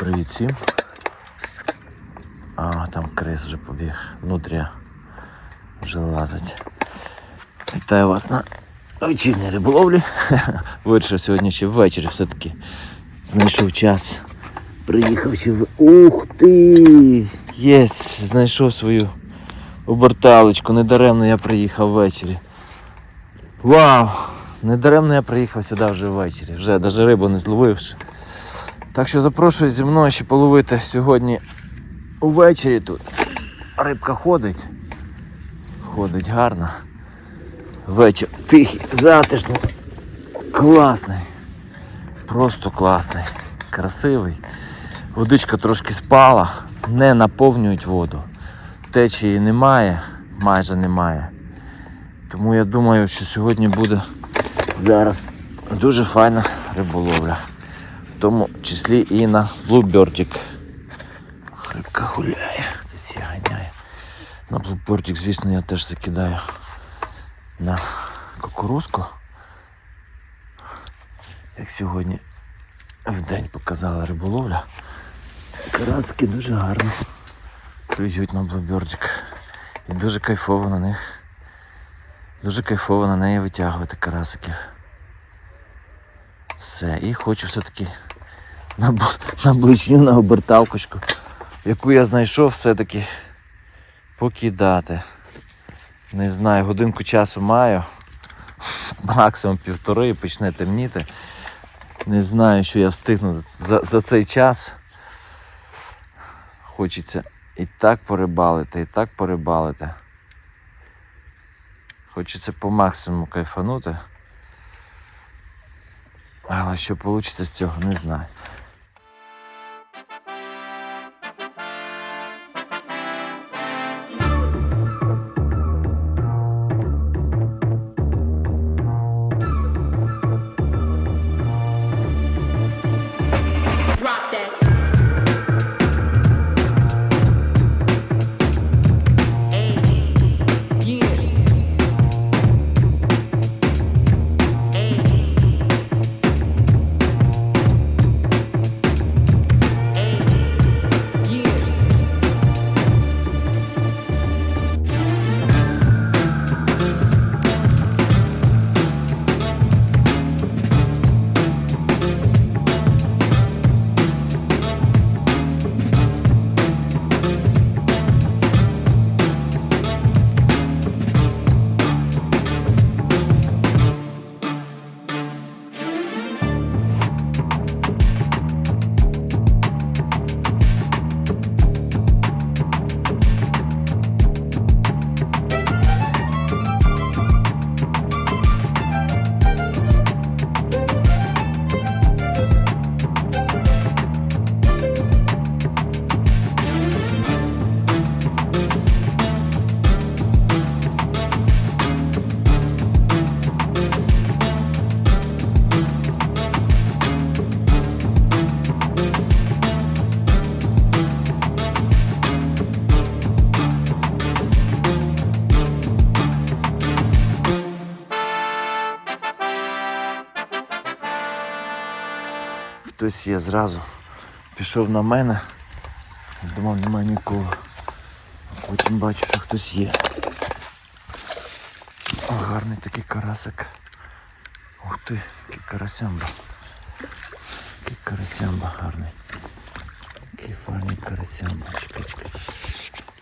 Привіт всім. А, там крис вже побіг. Внутрі вже лазить. Вітаю вас на вечірній риболовлі. Вирішив сьогодні ще ввечері все-таки знайшов час. Приїхав ще в. Ух ти! Єс! Знайшов свою оберталочку. Недаремно я приїхав ввечері. Вау! Недаремно я приїхав сюди вже ввечері. Вже навіть рибу не зловивши. Так що запрошую зі мною ще половити сьогодні увечері тут. Рибка ходить. Ходить гарно. Вечір тихий, затишний, класний. Просто класний, красивий. Водичка трошки спала, не наповнюють воду. Течії немає, майже немає. Тому я думаю, що сьогодні буде зараз дуже файна риболовля. В тому числі і на блубердик. Рибка гуляє, десь я. На блубердик, звісно, я теж закидаю на кукурузку. Як сьогодні в день показала риболовля. Карасики дуже гарно клюють на блубердик. І дуже кайфово на них. Дуже кайфово на неї витягувати карасиків. Все, і хочу все-таки на, на бличню, на оберталкочку, яку я знайшов, все-таки покидати. Не знаю, годинку часу маю. Максимум півтори і почне темніти. Не знаю, що я встигну за, за цей час. Хочеться і так порибалити, і так порибалити. Хочеться по максимуму кайфанути. Але що вийде з цього, не знаю. Хтось є зразу. Пішов на мене. Думав, немає нікого. Потім бачу, що хтось є. О, гарний такий карасик. Ух ти, який карасямба. Який карасямба гарний. Який файний карасямба. Чекай, чекай.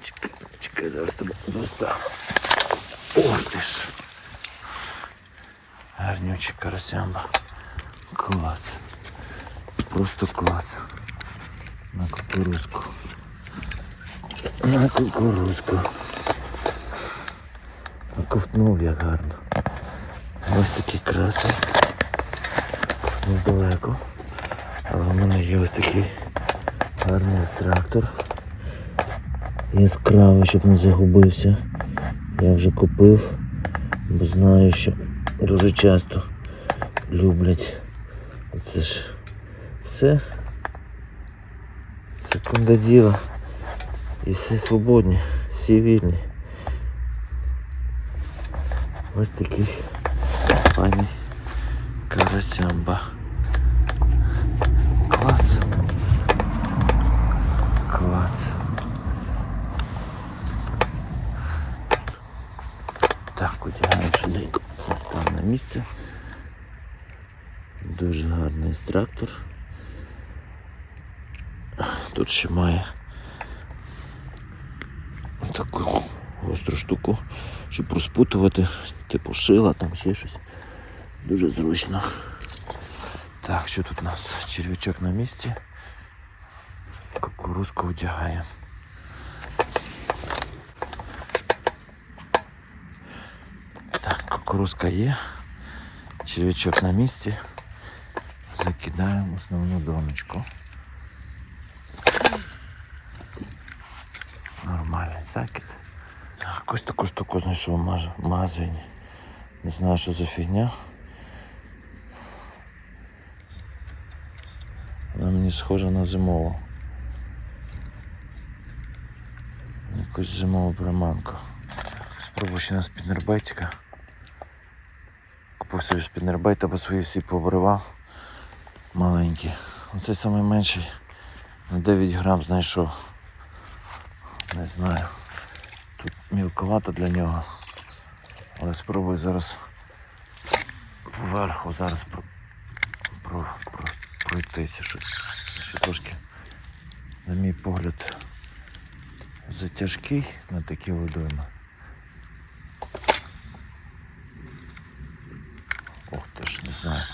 Чекай, чекай, зараз тебе достану. Ох ти ж. Гарнючий карасямба. Клас. Просто клас. На кукурузку. На кукурузку. Ковтнув як гарно. Ось такий красень. Ковтнув далеко. Але в мене є ось такий гарний трактор. Яскравий, щоб не загубився. Я вже купив, бо знаю, що дуже часто люблять. Це ж Все. Секунда діла. І всі свободні, всі вільні. Ось такий файний карасямба. Клас. Клас. Так, одягаємо швиденько. Це став на місце. Ще має таку гостру штуку, щоб розпутувати, типу шила, там ще щось. Дуже зручно. Так, що тут у нас? Черв'ячок на місці. Кукурузку одягаємо. Так, кукурузка є. Черв'ячок на місці. Закидаємо основну доночку. Закид. Так, таку штуку знайшов в магазині. Не знаю, що за фігня. Вона мені схожа на зимову. Якусь зимову приманку. Спробую ще на спіннербайтика. Купив собі спіннербайт, або свої всі пообривав. Маленькі. Оцей найменший на 9 грам знайшов. Не знаю. Тут мілковато для нього. Але спробую зараз поверху зараз про, про, про, пройтися. Що, що трошки, на мій погляд, затяжкий на такі водойми. Ох ти ж не знаю.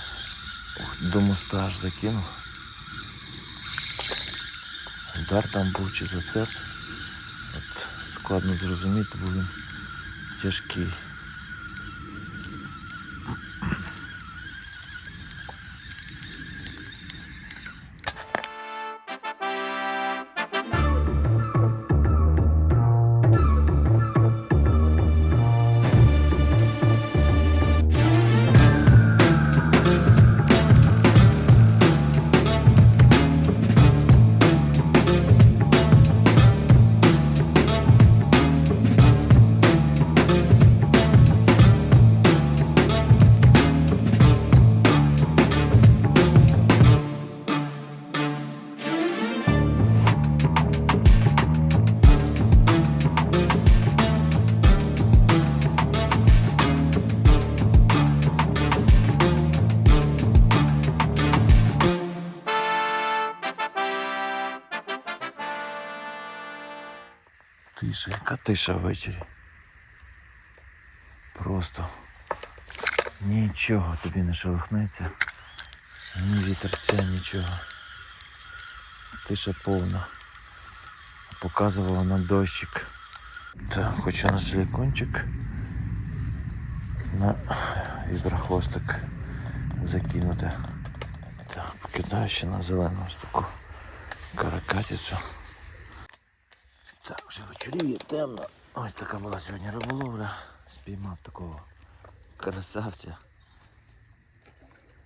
Ох, до моста аж закинув. Удар там був чи зацеп. Складно зрозуміти, бо він тяжкий. Яка тиша ввечері. Просто нічого тобі не шелохнеться. Ні вітерця, нічого. Тиша повна. Показувала на дощик. Так, хочу на силикончик. На віброхвостик закинути. Так, покидаю ще на зелену таку каракатицю. Так, темно. Ось така була сьогодні риболовля. Спіймав такого красавця.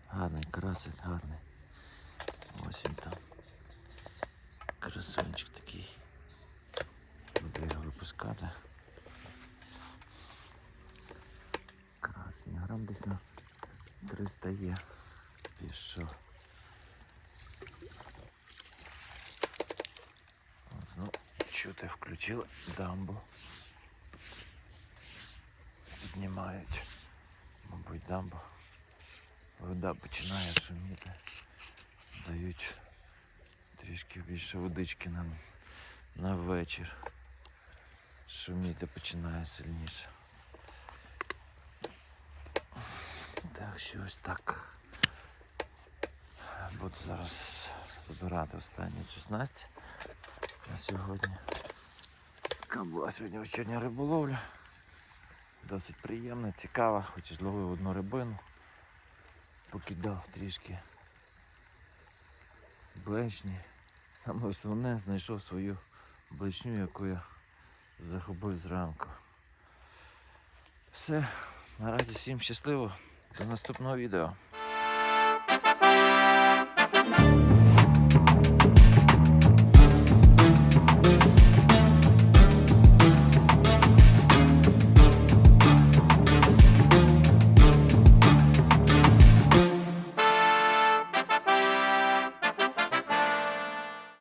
Гарний красик, гарний. Ось він там. Красунчик такий. Буду його випускати. Красний грам десь на 300 є. Пішов. Ось, ну, чути включили дамбу. Піднімають, мабуть, дамбу. Вода починає шуміти. Дають трішки більше водички нам на вечір. Шуміти починає сильніше. Так що ось так. Буду зараз забирати останні цю снасть на сьогодні. Така була сьогодні вечірня риболовля. Досить приємна, цікава, хоч і зловив одну рибину. Покидав трішки блешні. Саме основне знайшов свою блешню, яку я захопив зранку. Все, наразі всім щасливо. До наступного відео.